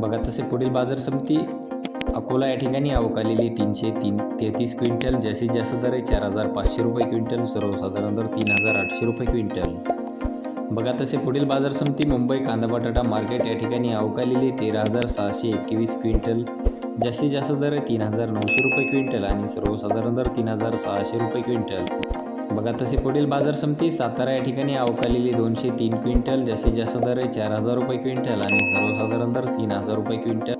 बघा तसे पुढील बाजार समिती अकोला या ठिकाणी अवकालेली तीनशे तीन तेहतीस क्विंटल जास्तीत जास्त दर आहे चार हजार पाचशे रुपये क्विंटल सर्वसाधारण दर तीन हजार आठशे रुपये क्विंटल. बघा तसे पुढील बाजार समिती मुंबई कांदा बटाटा मार्केट या ठिकाणी अवकालेली तेरा हजार सहाशे एकवीस क्विंटल जास्तीत जास्त दर आहे तीन हजार नऊशे रुपये क्विंटल आणि सर्वसाधारण दर तीन हजार सहाशे रुपये क्विंटल. बघा तसे पुढील बाजार समिती सातारा या ठिकाणी अवकालेली दोनशे तीन क्विंटल जास्तीत जास्त दर आहे चार हजार रुपये क्विंटल आणि सर्वसाधारण दर तीन हजार रुपये क्विंटल.